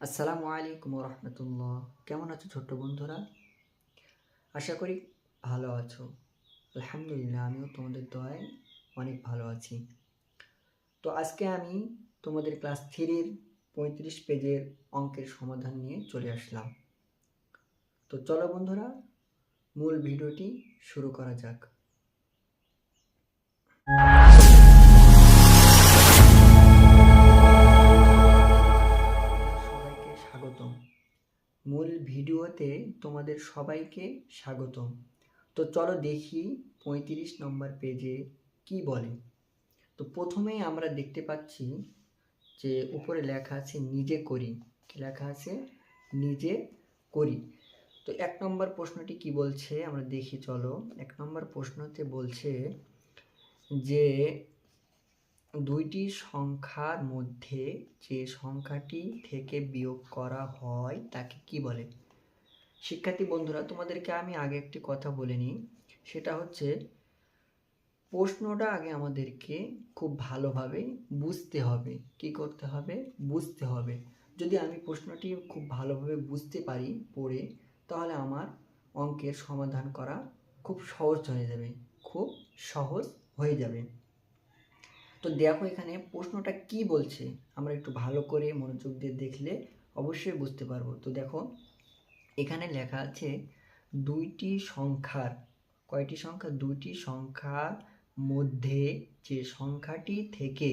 আসসালামু আলাইকুম রহমতুল্লাহ কেমন আছো ছোট্ট বন্ধুরা? আশা করি ভালো আছো। আলহামদুলিল্লাহ, আমিও তোমাদের দয়ায় অনেক ভালো আছি। তো আজকে আমি তোমাদের ক্লাস থ্রির পঁয়ত্রিশ পেজের অঙ্কের সমাধান নিয়ে চলে আসলাম। তো চলো বন্ধুরা, মূল ভিডিওটি শুরু করা যাক। স্বাগতম। মূল ভিডিওতে তোমাদের সবাইকে স্বাগতম। তো চলো দেখি পঁয়ত্রিশ নম্বর পেজে কি বলে। তো প্রথমেই আমরা দেখতে পাচ্ছি যে উপরে লেখা আছে, নিজে করি। লেখা আছে? নিজে করি। তো এক নম্বর প্রশ্নটি কি বলছে? আমরা দেখি, চলো। এক নম্বর প্রশ্নতে বলছে যে দুইটি সংখ্যার মধ্যে যে সংখ্যাটি থেকে বিয়োগ করা হয় তাকে কি বলে? শিক্ষার্থী বন্ধুরা, তোমাদেরকে আমি আগে একটি কথা বলে নিই। সেটা হচ্ছে, প্রশ্নটা আগে আমাদেরকে খুব ভালোভাবে বুঝতে হবে। কি করতে হবে? বুঝতে হবে। যদি আমি প্রশ্নটি খুব ভালোভাবে বুঝতে পারি পড়ে, তাহলে আমার অঙ্কের সমাধান করা খুব সহজ হয়ে যাবে। খুব সহজ হয়ে যাবে। তো দেখো এখানে প্রশ্নটা কি বলছে? আমরা একটু ভালো করে মনোযোগ দিয়ে দেখলে অবশ্যই বুঝতে পারব। তো দেখো, এখানে লেখা আছে দুইটি সংখ্যার, কয়টি সংখ্যা দুইটি সংখ্যার মধ্যে যে সংখ্যাটি থেকে,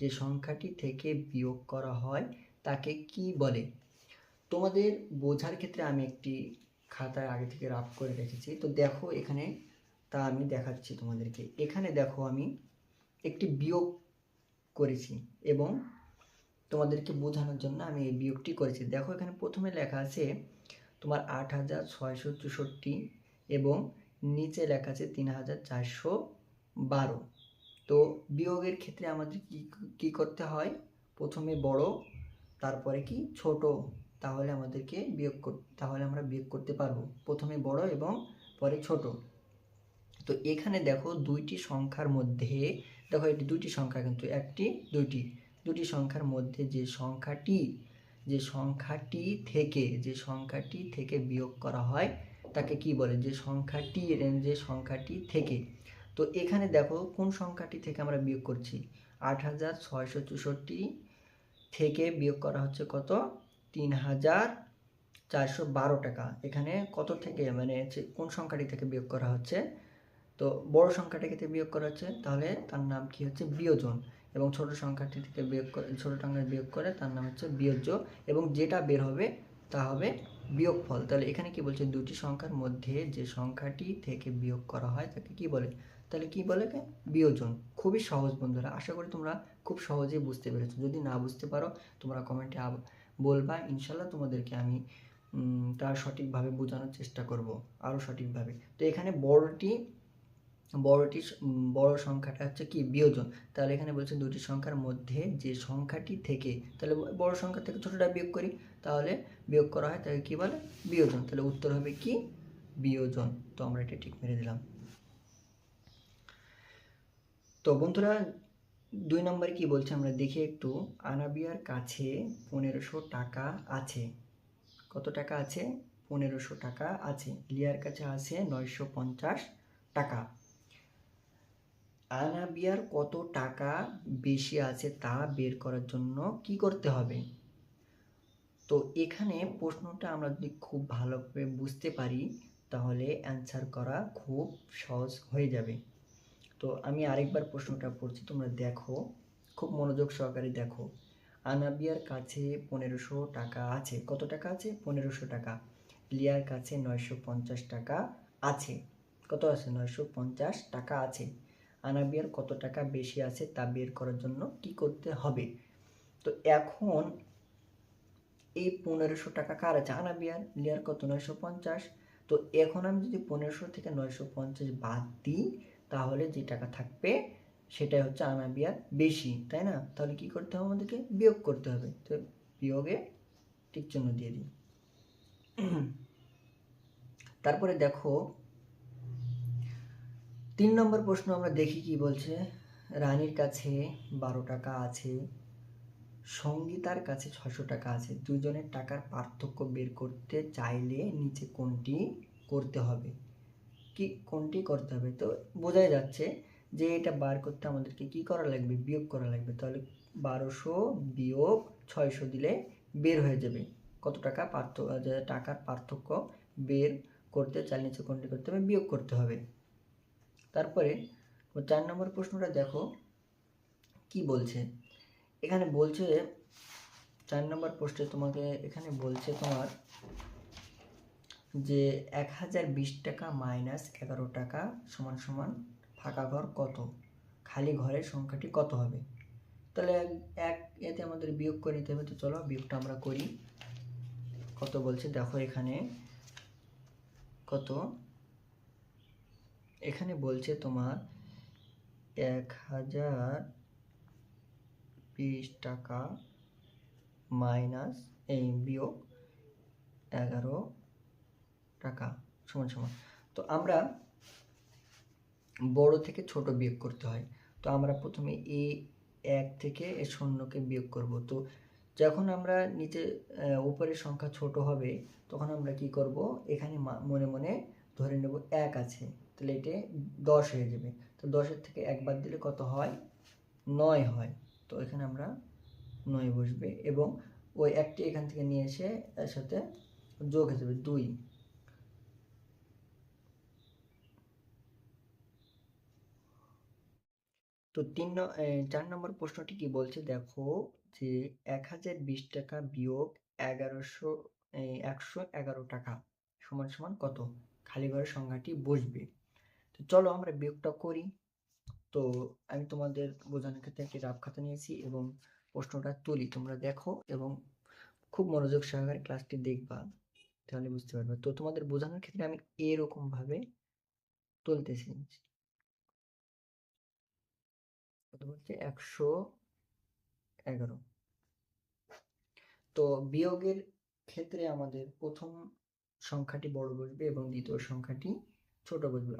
যে সংখ্যাটি থেকে বিয়োগ করা হয় তাকে কি বলে? তোমাদের বোঝার ক্ষেত্রে আমি একটি খাতায় আগে থেকে রাফ করে রেখেছি। তো দেখো এখানে তা আমি দেখাচ্ছি তোমাদেরকে। এখানে দেখো আমি একটি বিয়োগ করেছি এবং তোমাদেরকে বোঝানোর জন্য আমি এই বিয়োগটি করেছি। দেখো, এখানে প্রথমে লেখা আছে, তোমার আট হাজার ছয়শো চৌষট্টি এবং নিচে লেখা আছে তিন হাজার চারশো বারো। তো বিয়োগের ক্ষেত্রে আমাদের কি, কী করতে হয়? প্রথমে বড়, তারপরে কি? ছোট। তাহলে আমাদেরকে বিয়োগ তাহলে আমরা বিয়োগ করতে পারব। প্রথমে বড় এবং পরে ছোট। তো এখানে দেখো, দুইটি সংখ্যার মধ্যে দেখো এটি দুটি সংখ্যা, কিন্তু একটি, দুইটি। দুটি সংখ্যার মধ্যে যে সংখ্যাটি যে সংখ্যাটি থেকে, যে সংখ্যাটি থেকে বিয়োগ করা হয়, তাকে কি বলে? যে সংখ্যাটি যে সংখ্যাটি থেকে। তো এখানে দেখো কোন সংখ্যাটি থেকে আমরা বিয়োগ করছি? আট হাজার ছয়শো চৌষট্টি থেকে বিয়োগ করা হচ্ছে কত? তিন হাজার চারশো বারো টাকা। এখানে কত থেকে মানে কোন সংখ্যাটি থেকে বিয়োগ করা হচ্ছে? তো বড় সংখ্যাটাকে থেকে বিয়োগ করা হচ্ছে তাহলে তার নাম কি হচ্ছে? বিয়োজন। এবং ছোট সংখ্যাটি থেকে বিয়োগ করে, ছোট সংখ্যা বিয়োগ করে তার নাম হচ্ছে বিয়োজ্য। এবং যেটা বের হবে, তা হবে বিয়োগফল। তাহলে এখানে কি বলছে? দুটি সংখ্যার মধ্যে যে সংখ্যাটি থেকে বিয়োগ করা হয়, তাকে কি বলে? তাহলে কি বলে বিয়োজন। খুবই সহজ বন্ধুরা, আশা করি তোমরা খুব সহজেই বুঝতে পেরেছ। যদি না বুঝতে পারো, তোমরা কমেন্টে বলবা। ইনশাল্লাহ তোমাদেরকে আমি তার সঠিকভাবে বোঝানোর চেষ্টা করব। আরও সঠিকভাবে। তো এখানে বড়টি বড়টি বড় সংখ্যাটা হচ্ছে কি? বিয়োজন। তাহলে এখানে বলছে দুটি সংখ্যার মধ্যে যে সংখ্যাটি থেকে, তাহলে বড় সংখ্যা থেকে ছোটোটা বিয়োগ করি, তাহলে বিয়োগ করা হয় তাহলে কী বলে? বিয়োজন। তাহলে উত্তর হবে কি? বিয়োজন। তো আমরা এটা ঠিক মেরে দিলাম। তো বন্ধুরা, দুই নম্বরে কি বলছে আমরা দেখি একটু। আনাবিয়ার কাছে পনেরোশো টাকা আছে। কত টাকা আছে? পনেরোশো টাকা আছে। লিয়ার কাছে আছে নয়শো পঞ্চাশ টাকা। আনাবিয়ার কত টাকা বেশি আছে তা বের করার জন্য কি করতে হবে? তো এখানে প্রশ্নটা আমরা যদি খুব ভালোভাবে বুঝতে পারি, তাহলে অ্যান্সার করা খুব সহজ হয়ে যাবে। তো আমি আরেকবার প্রশ্নটা পড়ছি তোমরা দেখো, খুব মনোযোগ সহকারে দেখো। আনাবিয়ার কাছে পনেরোশো টাকা আছে। কত টাকা আছে? পনেরোশো টাকা। লিয়ার কাছে নয়শো পঞ্চাশ টাকা আছে। কত আছে? নয়শো পঞ্চাশ টাকা আছে। আনাবিয়ার কত টাকা বেশি আছে তা বের করার জন্য কি করতে হবে? তো এখন এই পনেরোশো টাকা কার আছে? আনাবিয়ার লিয়ার কত? নয়শো পঞ্চাশ। তো এখন আমি যদি পনেরোশো থেকে নয়শো পঞ্চাশ বাদ দিই, তাহলে যে টাকা থাকবে সেটাই হচ্ছে আনাবিয়ার বেশি, তাই না? তাহলে কি করতে হবে আমাদেরকে? বিয়োগ করতে হবে। তো বিয়োগে ঠিক জন্য দিয়ে দিই। তারপরে দেখো তিন নম্বর প্রশ্ন আমরা দেখি কি বলছে? রানীর কাছে বারো টাকা আছে, সঙ্গীতার কাছে ছশো টাকা আছে। দুজনের টাকার পার্থক্য বের করতে চাইলে নিচে কোনটি করতে হবে? কি, কোনটি করতে হবে? তো বোঝাই যাচ্ছে যে এটা বার করতে আমাদেরকে কি করা লাগবে? বিয়োগ করা লাগবে। তাহলে বারোশো বিয়োগ ছয়শো দিলে বের হয়ে যাবে। কত টাকা পার্থক্য টাকার পার্থক্য বের করতে চাইলে নিচে কোনটি করতে হবে? বিয়োগ করতে হবে। তারপরে চার নম্বর প্রশ্নটা দেখো, কি বলছে? এখানে বলছে চার নম্বর পোস্টে তোমাকে এখানে বলছে তোমার যে, এক হাজার বিশ টাকা মাইনাস এগারো টাকা সমান সমান ফাঁকা ঘর কত? খালি ঘরের সংখ্যাটি কত হবে? তাহলে এক- এতে আমাদের বিয়োগ করে নিতে হবে, তো চলো বিয়োগটা আমরা করি। কত বলছে? দেখো এখানে কত? এখানে বলছে তোমার এক হাজার বিশ টাকা মাইনাস এই বিয়োগ এগারো টাকা, সমান সমান। তো আমরা বড় থেকে ছোট বিয়োগ করতে হয়। তো আমরা প্রথমে এ এক থেকে এ শূন্যকে বিয়োগ করব। তো যখন আমরা নিচে উপরের সংখ্যা ছোট হবে, তখন আমরা কি করব? এখানে মনে মনে ধরে নেব এক আছে। তাহলে এটা দশ হয়ে যাবে। তো দশের থেকে এক বাদ দিলে কত হয়? নয় হয়। তো এখানে আমরা নয় বসবে এবং ওই একটি এখান থেকে নিয়ে এসে এর সাথে যোগ হয়ে যাবে দুই। তো তিন চার নম্বর প্রশ্নটি কি বলছে? দেখো যে এক হাজার বিশ টাকা বিয়োগ এগারোশো একশো এগারো টাকা সমান সমান কত? খালি ঘরের সংখ্যাটি বসবে। চলো আমরা বিয়োগটা করি। তো আমি তোমাদের বোঝানোর ক্ষেত্রে একটি রাফ খাতা নিয়েছি এবং প্রশ্নটা তুলি। তোমরা দেখো এবং খুব মনোযোগ সহকারে ক্লাসটি দেখবা, তাহলে বুঝতে পারবে। তো তোমাদের বোঝানোর ক্ষেত্রে আমি এরকম ভাবে তুলতেছি। কত বলছে একশো এগারো। তো বিয়োগের ক্ষেত্রে আমাদের প্রথম সংখ্যাটি বড় বসবে এবং দ্বিতীয় সংখ্যাটি ছোট বসবে।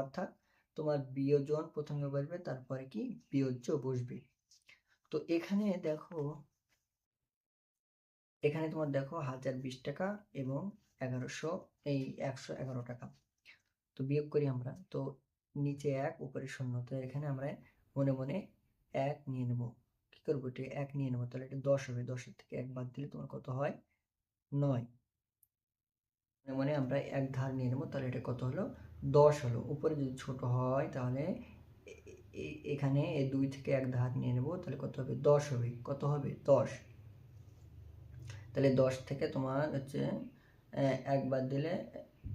অর্থাৎ তোমার বিয়োজন প্রথমে বসবে, তারপরে কি? বিয়োজ্য বসবে। তো এখানে দেখো, এখানে তোমার দেখো হাজার বিশ টাকা এবং এগারোশো, এই একশো এগারো টাকা। তো বিয়োগ করি আমরা। তো নিচে এক, উপরে শূন্য। তো এখানে আমরা মনে মনে এক নিয়ে নেব। কি করব? এটা এক নিয়ে নেব। তাহলে এটা দশ হবে। দশের থেকে এক বাদ দিলে তোমার কত হয়? নয়। মনে আমরা এক ধার নিয়ে নেব, তাহলে এটা কত হলো? দশ হলো। উপরে যদি ছোট হয় তাহলে এ- এ- এখানে এই দুই থেকে এক ধার নিয়ে নেব, তাহলে কত হবে? দশ হবে। কত হবে? দশ। তাহলে দশ থেকে তোমার হচ্ছে একবার দিলে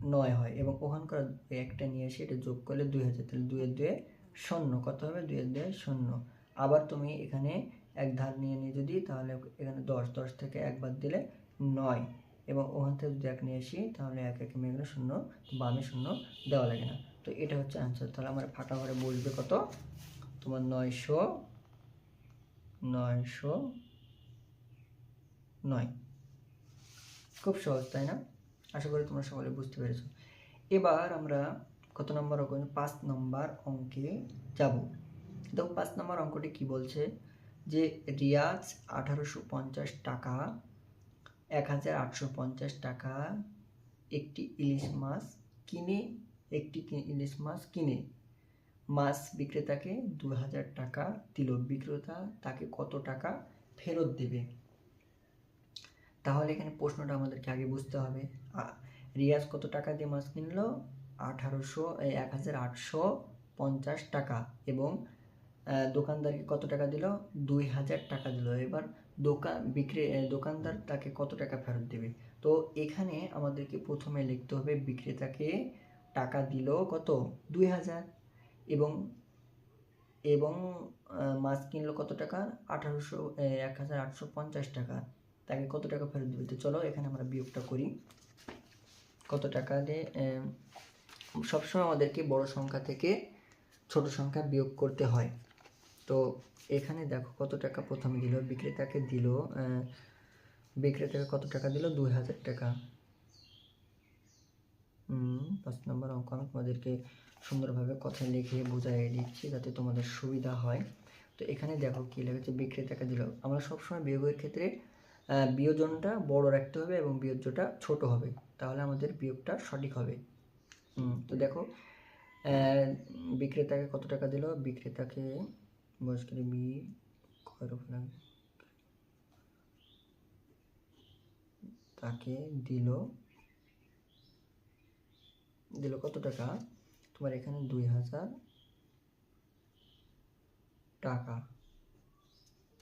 নয় হয় এবং ওখানকার একটা নিয়ে এসে এটা যোগ করলে দুই হাজার। তাহলে দুইয়ের দুয়ে শূন্য। কত হবে? দুইয়ের দুয়ে শূন্য। আবার তুমি এখানে এক ধার নিয়ে নিয়ে যদি তাহলে এখানে দশ দশ থেকে একবার দিলে নয়। এবং ওখান থেকে যদি এক নিয়ে আসি, তাহলে এক এক মেঘলে শূন্য, বামে শূন্য দেওয়া লাগে না। তো এটা হচ্ছে আনসার তাহলে আমার ফাঁকা ঘরে বসবে কত? তোমার নয়শো নয়শো নয়। খুব সহজ, তাই না? আশা করি তোমরা সকলে বুঝতে পেরেছ। এবার আমরা কত নম্বর অঙ্ক? পাঁচ নম্বর অঙ্কে যাব। দেখো, পাঁচ নম্বর অঙ্কটি কি বলছে? যে রিয়াজ আঠারোশো পঞ্চাশ টাকা এক হাজার আটশো পঞ্চাশ টাকা একটি ইলিশ মাছ কিনে, একটি ইলিশ মাছ কিনে। মাছ বিক্রেতাকে দু হাজার টাকা দিল বিক্রেতা তাকে কত টাকা ফেরত দেবে? তাহলে এখানে প্রশ্নটা আমাদেরকে আগে বুঝতে হবে। রিয়াজ কত টাকা দিয়ে মাছ কিনলো? আঠারোশো এক হাজার আটশো পঞ্চাশ টাকা এবং দোকানদারকে কত টাকা দিল? দুই হাজার টাকা দিল। এবার দোকান, বিক্রি দোকানদার তাকে কত টাকা ফেরত দেবে? তো এখানে আমাদেরকে প্রথমে লিখতে হবে বিক্রেতাকে টাকা দিল কত? দুই হাজার। এবং এবং মাছ কিনলো কত টাকা? আঠারোশো এক হাজার আটশো পঞ্চাশ টাকা। তাকে কত টাকা ফেরত দেবে? তো চলো এখানে আমরা বিয়োগটা করি। কত টাকা দিয়ে সবসময় আমাদেরকে বড় সংখ্যা থেকে ছোট সংখ্যা বিয়োগ করতে হয়। তো এখানে দেখো কত টাকা প্রথমে দিল, বিক্রেতাকে দিল বিক্রেতাকে কত টাকা দিল? দুই হাজার টাকা। পাঁচ নম্বর অঙ্ক, আমি তোমাদেরকে সুন্দরভাবে কথায় লিখে বুঝাই দিচ্ছি যাতে তোমাদের সুবিধা হয়। তো এখানে দেখো কী লেগেছে বিক্রেতাকে দিল। আমরা সবসময় বিয়োগের ক্ষেত্রে বিয়োজনটা বড় রাখতে হবে এবং বিয়োজ্যটা ছোট হবে। তাহলে আমাদের বিয়োগটা সঠিক হবে। তো দেখো বিক্রেতাকে কত টাকা দিল? বিক্রেতাকে বয়স্কের বি কয়ের উপর লাগবে। তাকে দিল। দিল কত টাকা? তোমার এখানে দুই হাজার টাকা।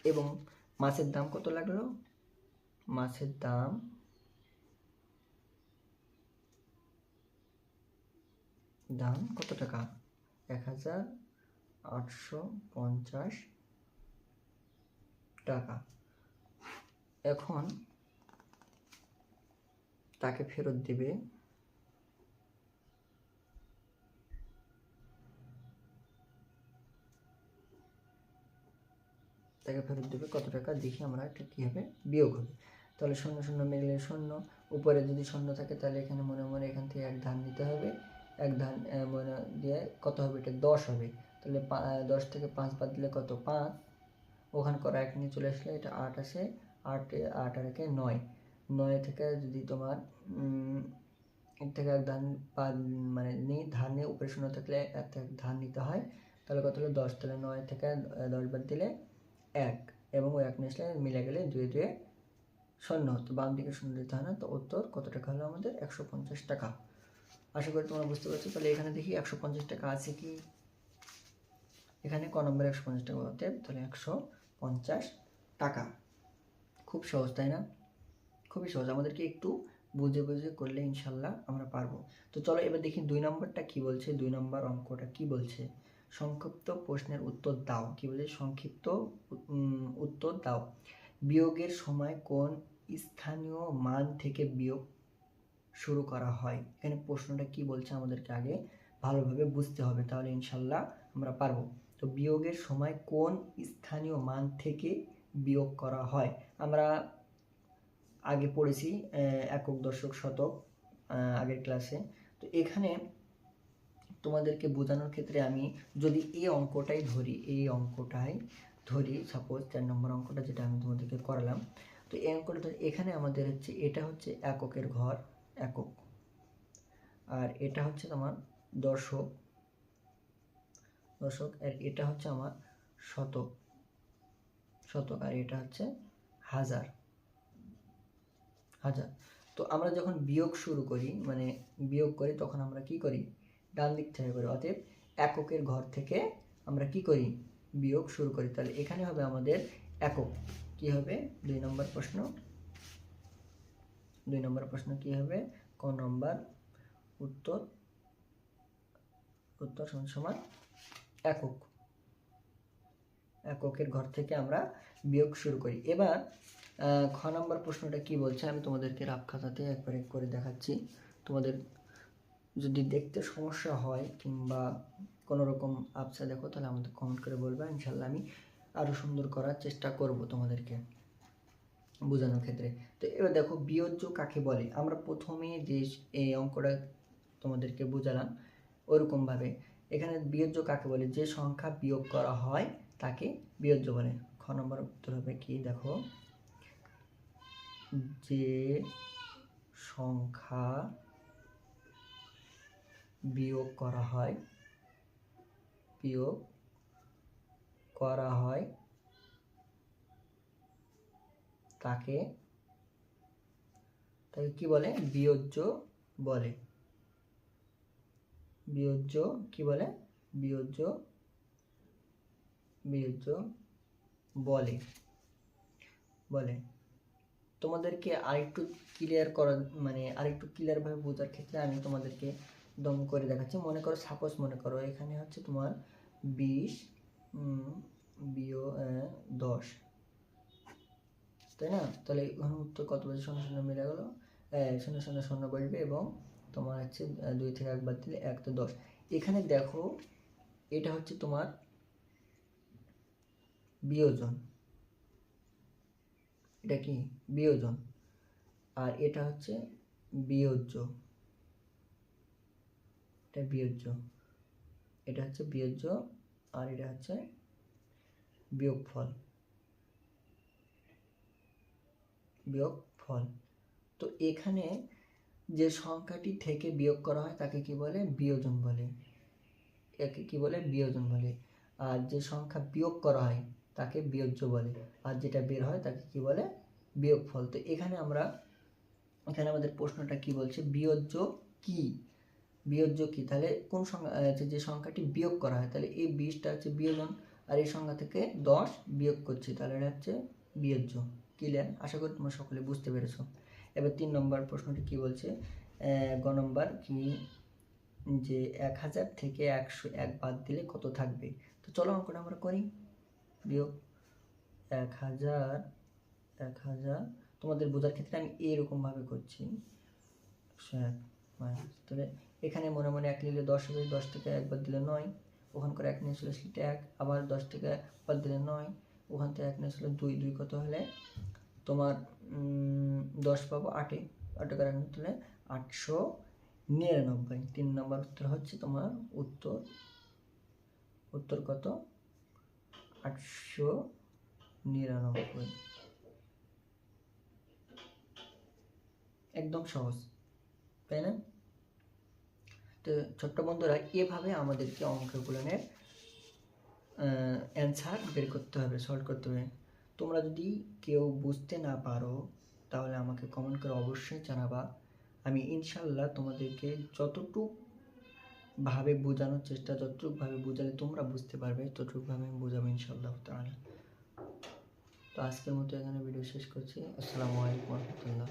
এবং মাছের দাম কত লাগল? মাছের দাম দাম কত টাকা? এক হাজার আটশো পঞ্চাশ টাকা। এখন তাকে ফেরত দেবে তাকে ফেরত দেবে কত টাকা? দেখি আমরা এটা কী হবে বিয়োগ হবে। তাহলে শূন্য শূন্য মিললে শূন্য, উপরে যদি শূন্য থাকে তাহলে এখানে মনে মনে এখান থেকে এক ধান নিতে হবে। এক ধান মনে দিয়ে কত হবে? এটা দশ হবে। তাহলে দশ থেকে পাঁচ বাদ দিলে কত? পাঁচ। ওখানে করা, এক নিয়ে চলে আসলে এটা আট আসে। আট আট আর একে নয়। নয় থেকে যদি তোমার এর থেকে এক ধান পা মানে নিই, ধান উপরে শূন্য থাকলে এক থেকে ধান নিতে হয়, তাহলে কত হলো? দশ। তাহলে নয় থেকে দশ বাদ দিলে এক। এবং ওই এক নিয়ে মিলে গেলে দুয়ে দুয়ে শূন্য। তো বাম দিকে শূন্য দিতে হয় না, তো উত্তর কত টাকা হলো আমাদের? একশো পঞ্চাশ টাকা। আশা করি তোমরা বুঝতে পারছ। তাহলে এখানে দেখি একশো পঞ্চাশ টাকা আছে কি? এখানে ক নম্বরে একশো পঞ্চাশ টাকা অতএব তাহলে একশো পঞ্চাশ টাকা। খুব সহজ, তাই না? খুবই সহজ। আমাদেরকে একটু বুঝে বুঝে করলে ইনশাল্লাহ আমরা পারব। তো চলো এবার দেখি দুই নম্বরটা কি বলছে, দুই নম্বর অঙ্কটা কি বলছে। সংক্ষিপ্ত প্রশ্নের উত্তর দাও। কি বলছে? সংক্ষিপ্ত উত্তর দাও। বিয়োগের সময় কোন স্থানীয় মান থেকে বিয়োগ শুরু করা হয়? এখানে প্রশ্নটা কি বলছে আমাদেরকে আগে ভালোভাবে বুঝতে হবে, তাহলে ইনশাল্লাহ আমরা পারব। তো বিয়োগের সময় কোন স্থানীয় মান থেকে বিয়োগ করা হয়? আমরা আগে পড়েছি একক, দশক, শতক আগের ক্লাসে। তো এখানে তোমাদেরকে বোঝানোর ক্ষেত্রে আমি যদি এই অঙ্কটাই ধরি এই অঙ্কটাই ধরি সাপোজ চার নম্বর অঙ্কটা যেটা আমি তোমাদেরকে করালাম, তো এই অঙ্কটা ধরি, এখানে আমাদের হচ্ছে, এটা হচ্ছে এককের ঘর, একক। আর এটা হচ্ছে তোমার দশক দশক আর এটা হচ্ছে আমার শতক। শতক আর এটা হচ্ছে হাজার। হাজার। তো আমরা যখন বিয়োগ শুরু করি মানে বিয়োগ করি, তখন আমরা কি করি? ডান দিক থেকে করি। অতএব এককের ঘর থেকে আমরা কি করি? বিয়োগ শুরু করি। তাহলে এখানে হবে আমাদের একক। কি হবে? দুই নম্বর প্রশ্ন। দুই নম্বর প্রশ্ন কি হবে? ক নম্বর উত্তর উত্তর সমান সমান একক। এককের ঘর থেকে আমরা বিয়োগ শুরু করি। এবার খ নম্বর প্রশ্নটা কি বলছে আমি তোমাদেরকে রাফ খাতাতে একবারে করে দেখাচ্ছি। তোমাদের যদি দেখতে সমস্যা হয় কিংবা কোনো রকম আপসা দেখো, তাহলে আমাদের কমেন্ট করে বলবে। ইনশাল্লাহ আমি আরও সুন্দর করার চেষ্টা করব তোমাদেরকে বোঝানোর ক্ষেত্রে। তো এবার দেখো, বিয়োজ্য কাকে বলে? আমরা প্রথমে যে, এই অঙ্কটা তোমাদেরকে বোঝালাম, ওরকমভাবে। এখানে বিয়োজ্য কাকে বলে? যে সংখ্যা বিয়োগ করা হয় তাকে বিয়োজ্য বলে। খ নম্বর উত্তর হবে কি? দেখো, যে সংখ্যা বিয়োগ করা হয়, বিয়োগ করা হয় তাকে তাকে কি বলে? বিয়োজ্য বলে। বিয়োজ্য, কি বলে? বিয়োজ্য বিয়োজ্য বলে। বলে। তোমাদেরকে আরেকটু ক্লিয়ার করার মানে আরেকটু ক্লিয়ারভাবে বোঝার ক্ষেত্রে আমি তোমাদেরকে দম করে দেখাচ্ছি। মনে করো সাপোজ মনে করো, এখানে হচ্ছে তোমার বিশ বিও দশ। তাই না? তাহলে উত্তর কত বছর শূন্য শূন্য মিলে গেলো। শূন্য শূন্য শূন্য বসবে এবং তোমার হচ্ছে দুই থেকে একবার দিলে এক তো দশ। এখানে দেখো, এটা হচ্ছে তোমার বিয়োজন। এটা কি? বিয়োজন। আর এটা হচ্ছে বিয়োজ্য। এটা বিয়োজ্য। এটা হচ্ছে বিয়োজ্য আর এটা হচ্ছে বিয়োগ ফল বিয়োগফল। বিয়োগফল। তো এখানে যে সংখ্যাটি থেকে বিয়োগ করা হয় তাকে কি বলে? বিয়োজন বলে। একে কি বলে? বিয়োজন বলে। আর যে সংখ্যা বিয়োগ করা হয় তাকে বিয়োজ্য বলে। আর যেটা বের হয় তাকে কি বলে? বিয়োগফল। তো এখানে আমরা, এখানে আমাদের প্রশ্নটা কি বলছে? বিয়োজ্য কি? বিয়োজ্য কি? তাহলে কোন সংখ্যা যে সংখ্যাটি বিয়োগ করা হয়, তাহলে এই বিশটা হচ্ছে বিয়োজন আর এই সংখ্যা থেকে দশ বিয়োগ করছি, তাহলে এটা হচ্ছে বিয়োজ্য। ক্লিয়ার? আশা করি তোমরা সকলে বুঝতে পেরেছ। এবার তিন নম্বর প্রশ্নটি কি বলছে? গ নম্বর কি যে এক হাজার থেকে একশো এক বাদ দিলে কত থাকবে? তো চলো অঙ্কটা আমরা করি। বিয়োগ এক হাজার এক হাজার। তোমাদের বোঝার ক্ষেত্রে আমি এরকমভাবে করছি। একশো এক তাহলে এখানে মনে মনে এক নিলে দশ হবে, দশ থেকে একবার দিলে নয়। ওখান করে এক নিয়ে চলে এক, আবার দশ থেকে একবার দিলে নয়। ওখান থেকে এক নিয়ে চলে দুই। দুই কত হলে তোমার দশ পাবো আটে। আটে করে এক নিয়ে তুলে আটশো নিরানব্বই। তিন নম্বর উত্তর হচ্ছে তোমার উত্তর। উত্তর কত? আটশো নিরানব্বই। একদম সহজ, তাই না? তো ছোট্ট বন্ধুরা, এভাবে আমাদেরকে অঙ্কগুলোনের অ্যান্সার বের করতে হবে সলভ করতে হবে। তোমরা যদি কেউ বুঝতে না পারো, তাহলে আমাকে কমেন্ট করে অবশ্যই জানাবা। আমি ইনশাল্লাহ তোমাদেরকে যতটুকু ভাবে বোঝানোর চেষ্টা, যতটুকভাবে বোঝালে তোমরা বুঝতে পারবে, ততটুকভাবে আমি বোঝাবো ইনশাল্লাহ তাহলে তো আজকের মতো এখানে ভিডিও শেষ করছি। আসসালামু আলাইকুম রহমতুল্লাহ।